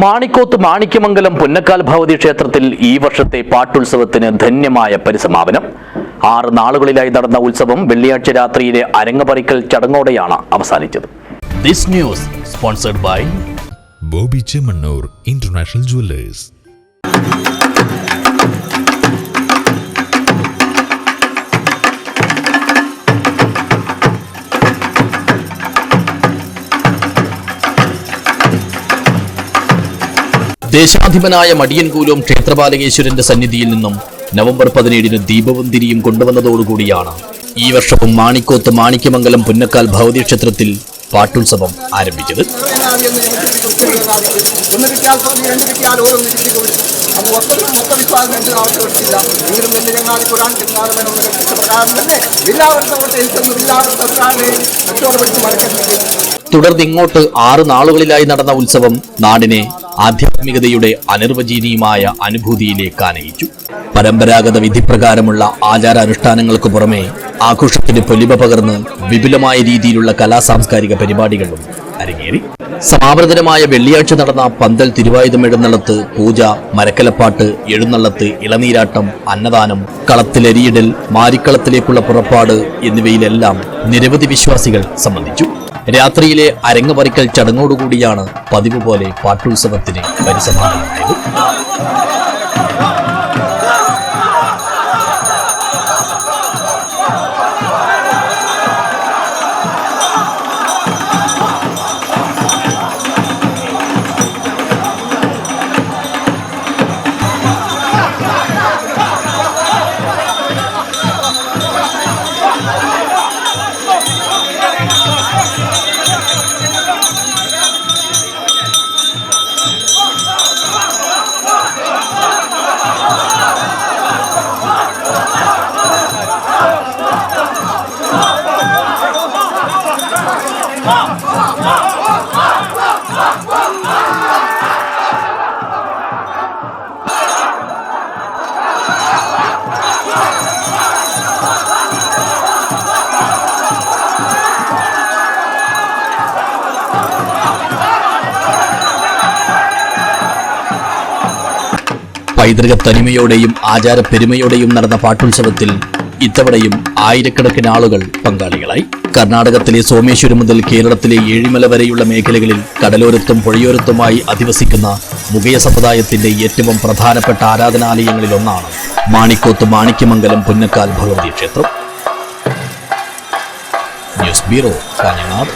മാണിക്കോത്ത് മാണിക്യമംഗലം പുന്നക്കാൽ ഭഗവതി ക്ഷേത്രത്തിൽ ഈ വർഷത്തെ പാട്ടുത്സവത്തിന് ധന്യമായ പരിസമാപനം. ആറ് നാളുകളിലായി നടന്ന ഉത്സവം വെള്ളിയാഴ്ച രാത്രിയിലെ അരങ്ങപറിക്കൽ ചടങ്ങോടെയാണ് അവസാനിച്ചത്. This news sponsored by Bobby Chemmannur international jewellers. ദേശാധിപനായ മടിയൻകൂലം ക്ഷേത്രപാലകേശ്വരന്റെ സന്നിധിയിൽ നിന്നും നവംബർ പതിനേഴിന് ദീപവന്തിരിയും കൊണ്ടുവന്നതോടുകൂടിയാണ് ഈ വർഷവും മാണിക്കോത്ത് മാണിക്യമംഗലം പുന്നക്കാൽ ഭഗവതി ക്ഷേത്രത്തിൽ പാട്ടുത്സവം ആരംഭിച്ചത്. തുടർന്ന് ഇങ്ങോട്ട് ആറ് നാളുകളിലായി നടന്ന ഉത്സവം നാടിനെ ആധ്യാത്മികതയുടെ അനിർവചനീയമായ അനുഭൂതിയിലേക്ക് ആനയിച്ചു. പരമ്പരാഗത വിധിപ്രകാരമുള്ള ആചാരാനുഷ്ഠാനങ്ങൾക്ക് പുറമെ ആഘോഷത്തിന് പൊലിമ പകർന്ന് വിപുലമായ രീതിയിലുള്ള കലാ സാംസ്കാരിക പരിപാടികളും അരങ്ങേറി. സമാപനദിനമായ വെള്ളിയാഴ്ച നടന്ന പന്തൽ തിരുവായുധം എഴുന്നള്ളത്ത് പൂജ മരക്കലപ്പാട്ട് എഴുന്നള്ളത്ത് ഇളനീരാട്ടം അന്നദാനം കളത്തിലെരിയിടൽ മാരിക്കളത്തിലേക്കുള്ള പുറപ്പാട് എന്നിവയിലെല്ലാം നിരവധി വിശ്വാസികൾ സംബന്ധിച്ചു. രാത്രിയിലെ അരങ്ങുപറിക്കൽ ചടങ്ങോടുകൂടിയാണ് പതിവ് പോലെ പാട്ടുത്സവത്തിന് പരിസമാനമായത് പൈതൃക തനിമയോടെയും ആചാര പെരുമയോടെയും നടന്ന പാട്ടുത്സവത്തിൽ ഇത്തവണയും ആയിരക്കണക്കിന് ആളുകൾ പങ്കാളികളായി. കർണാടകത്തിലെ സോമേശ്വരം മുതൽ കേരളത്തിലെ ഏഴിമല വരെയുള്ള മേഖലകളിൽ കടലോരത്തും പുഴയോരത്തുമായി അധിവസിക്കുന്ന മുഗയ സമുദായത്തിന്റെ ഏറ്റവും പ്രധാനപ്പെട്ട ആരാധനാലയങ്ങളിൽ ഒന്നാണ് മാണിക്കോത്ത് മാണിക്യമംഗലം പുന്നക്കാൽ ഭഗവതി ക്ഷേത്രം. News bureau Kanhangad.